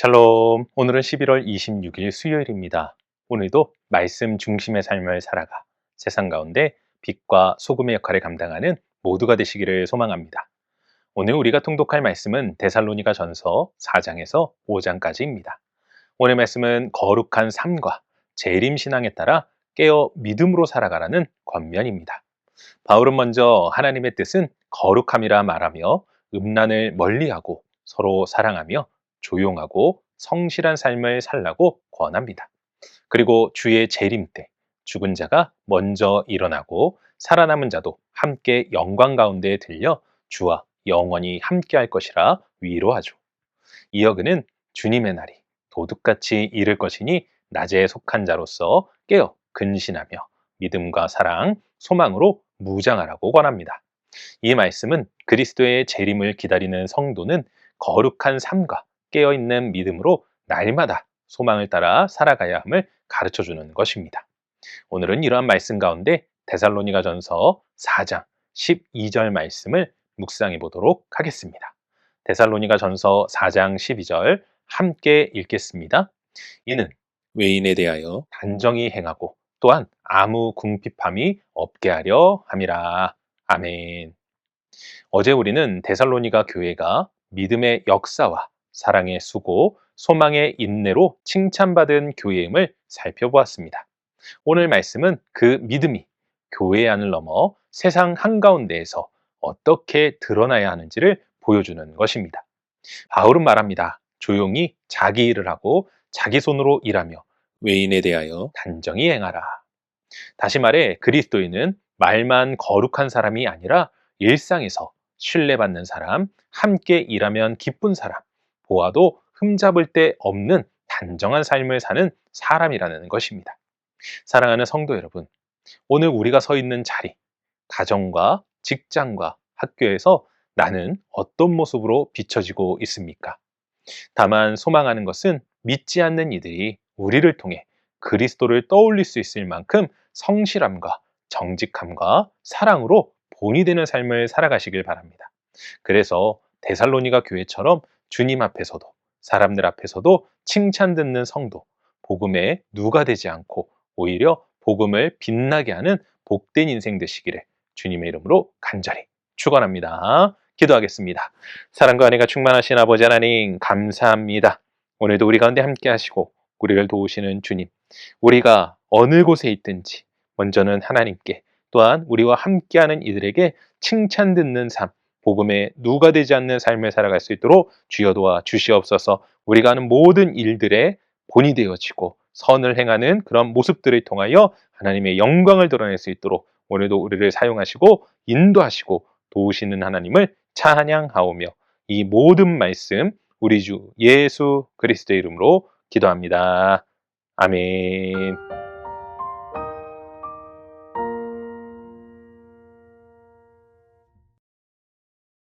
샬롬. 오늘은 11월 26일 수요일입니다. 오늘도 말씀 중심의 삶을 살아가 세상 가운데 빛과 소금의 역할을 감당하는 모두가 되시기를 소망합니다. 오늘 우리가 통독할 말씀은 데살로니가 전서 4장에서 5장까지입니다. 오늘 말씀은 거룩한 삶과 재림 신앙에 따라 깨어 믿음으로 살아가라는 권면입니다. 바울은 먼저 하나님의 뜻은 거룩함이라 말하며 음란을 멀리하고 서로 사랑하며 조용하고 성실한 삶을 살라고 권합니다. 그리고 주의 재림 때 죽은 자가 먼저 일어나고 살아남은 자도 함께 영광 가운데 들려 주와 영원히 함께 할 것이라 위로하죠. 이어 그는 주님의 날이 도둑같이 이를 것이니 낮에 속한 자로서 깨어 근신하며 믿음과 사랑, 소망으로 무장하라고 권합니다. 이 말씀은 그리스도의 재림을 기다리는 성도는 거룩한 삶과 깨어있는 믿음으로 날마다 소망을 따라 살아가야 함을 가르쳐 주는 것입니다. 오늘은 이러한 말씀 가운데 데살로니가 전서 4장 12절 말씀을 묵상해 보도록 하겠습니다. 데살로니가 전서 4장 12절 함께 읽겠습니다. 이는 외인에 대하여 단정히 행하고 또한 아무 궁핍함이 없게 하려 함이라. 아멘. 어제 우리는 데살로니가 교회가 믿음의 역사와 사랑의 수고, 소망의 인내로 칭찬받은 교회임을 살펴보았습니다. 오늘 말씀은 그 믿음이 교회 안을 넘어 세상 한가운데에서 어떻게 드러나야 하는지를 보여주는 것입니다. 바울은 말합니다. 조용히 자기 일을 하고 자기 손으로 일하며 외인에 대하여 단정히 행하라. 다시 말해 그리스도인은 말만 거룩한 사람이 아니라 일상에서 신뢰받는 사람, 함께 일하면 기쁜 사람, 보아도 흠잡을 데 없는 단정한 삶을 사는 사람이라는 것입니다. 사랑하는 성도 여러분, 오늘 우리가 서 있는 자리, 가정과 직장과 학교에서 나는 어떤 모습으로 비춰지고 있습니까? 다만 소망하는 것은 믿지 않는 이들이 우리를 통해 그리스도를 떠올릴 수 있을 만큼 성실함과 정직함과 사랑으로 본이 되는 삶을 살아가시길 바랍니다. 그래서 데살로니가 교회처럼 주님 앞에서도 사람들 앞에서도 칭찬 듣는 성도, 복음에 누가 되지 않고 오히려 복음을 빛나게 하는 복된 인생 되시기를 주님의 이름으로 간절히 축원합니다. 기도하겠습니다. 사랑과 은혜가 충만하신 아버지 하나님 감사합니다. 오늘도 우리 가운데 함께 하시고 우리를 도우시는 주님. 우리가 어느 곳에 있든지 먼저는 하나님께 또한 우리와 함께하는 이들에게 칭찬 듣는 삶, 복음에 누가 되지 않는 삶을 살아갈 수 있도록 주여 도와 주시옵소서. 우리가 하는 모든 일들에 본이 되어지고 선을 행하는 그런 모습들을 통하여 하나님의 영광을 드러낼 수 있도록 오늘도 우리를 사용하시고 인도하시고 도우시는 하나님을 찬양하오며 이 모든 말씀 우리 주 예수 그리스도의 이름으로 기도합니다. 아멘.